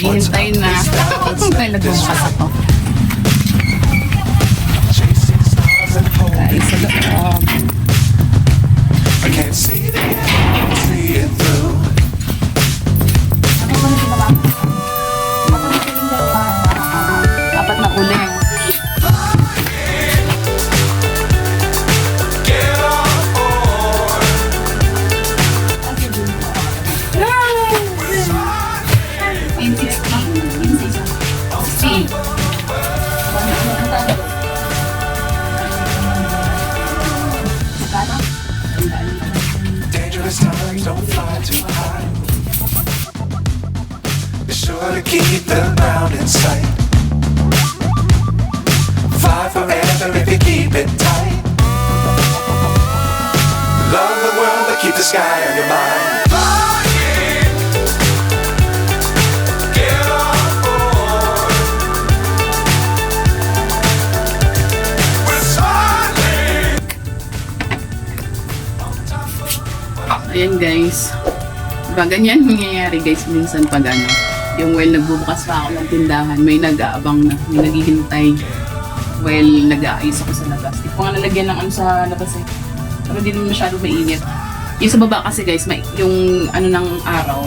Hinintay na. Talagang makasak ako. Guys. I can't see the end, see it through. Keep the ground in sight. Fly forever if you keep it tight. Love the world, but keep the sky on your mind. Ayan guys. Ganyan nangyayari guys minsan pag ano. Yung well, nagbubukas pa ako ng tindahan, may nag-aabang na, may naghihintay. Well, nag-aayos ako sa labas. Hindi ko nga nalagyan ng ano sa labas eh. Pero hindi naman masyado mainit. Yung sa baba kasi guys, may, yung ano ng araw,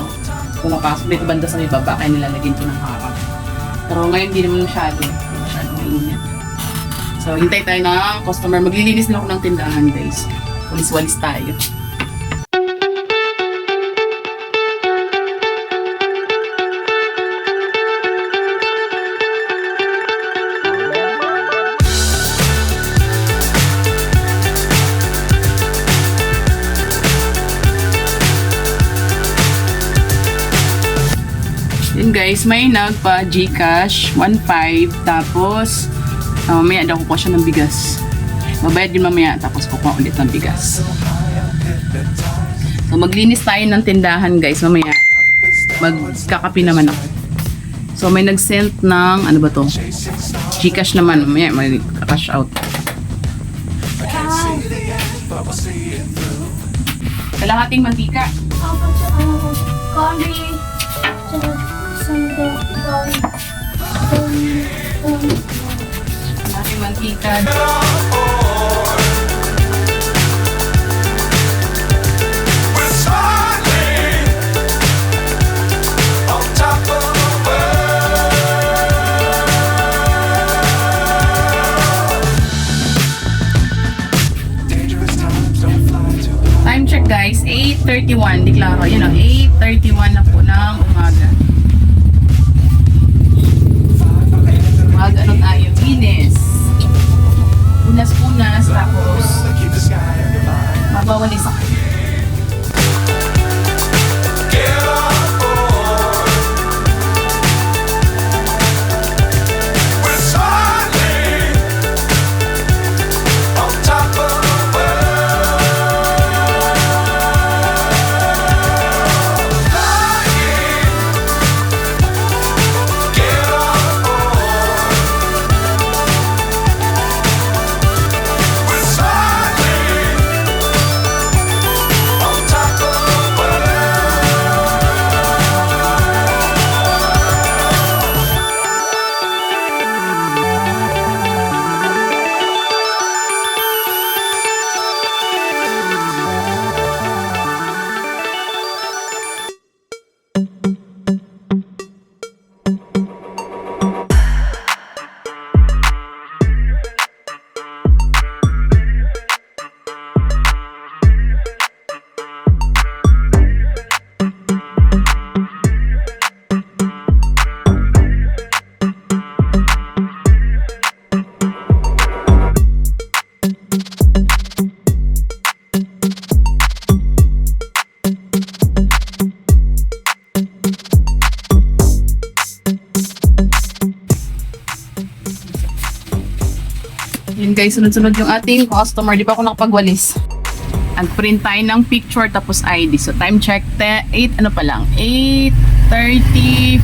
pumapasok dito banda sa may baba, kaya nilalagyan ko ng harap. Pero ngayon hindi naman masyado. Masyado mainit. So, hintay tayo ng customer. Maglilinis na ako ng tindahan guys. Walis-walis tayo. Guys, may nagpa Gcash 1.5 tapos uh, mamaya daw kukuha siya ng bigas. Mabayad din mamaya tapos kukuha ulit ng bigas. So maglinis tayo ng tindahan guys mamaya. Magkakapi naman ako. So may nag-send ng ano ba to? Gcash naman mamaya may cash out. Kalahating mantika. Country. Something. Kalahating mantika. We're soaring on top of the world. Dangerous times don't fly too high. Time check guys, 8.31. Deklaro, yun o, 8.31 na po ng ano tayo, linis. Unas-unas, tapos mabawalis ako. Guys, sunod-sunod yung ating customer. Di pa ako nakapagwalis. Ang print tayo ng picture tapos ID. So time check, 8 ano pa lang, 8.35.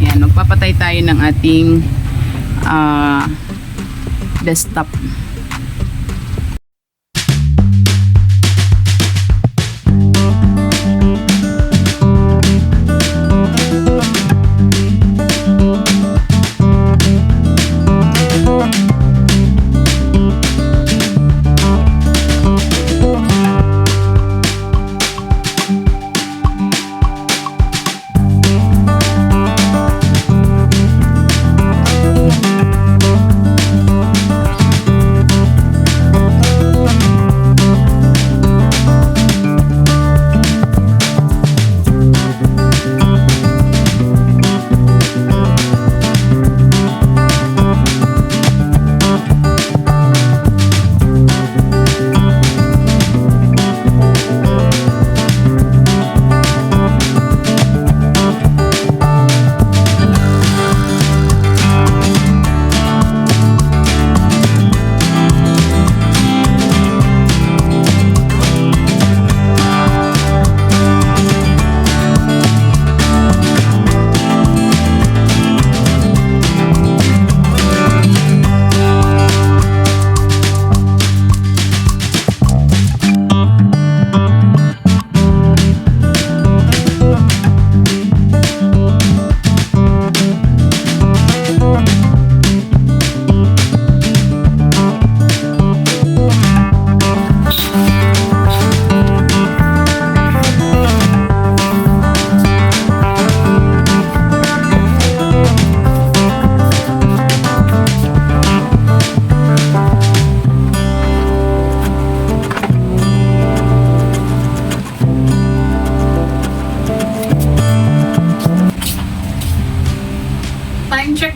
Yan, magpapatay tayo ng ating ah, desktop.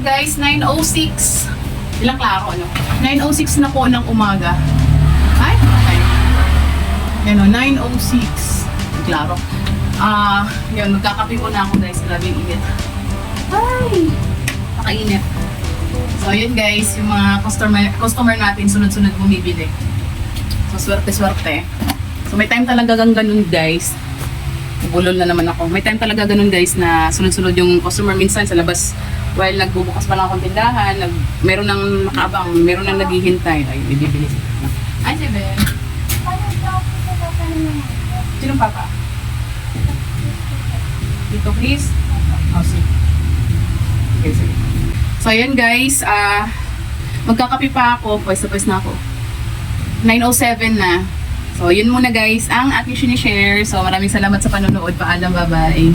Guys, 9.06. Ilang klaro, ano? 9.06 na po ng umaga. Ay, okay. Yan o, 9.06. Klaro. Ah, yun, magkakape po na ako guys. Grabe yung init. Ay, nakainit. So, yun guys, yung mga customer, customer natin sunod-sunod bumibili. So, swerte-swerte. So, may time talaga gang ganun guys. Bulol na naman ako. May time talaga ganun guys na sunod-sunod yung customer minsan sa labas while nagbubukas pa lang akong tindahan, nag, meron nang nakaabang, meron nang naghihintay. Ay, bibili sila. Ay, si Ben. Sinong papa? Dito, please. Oh, sige. Okay, sige. So, ayan guys. ah magkakape pa ako. Pwes na pwes na ako. 9.07 na. So, yun muna guys ang aking sinishare. So, maraming salamat sa panonood. Paalam, bye-bye.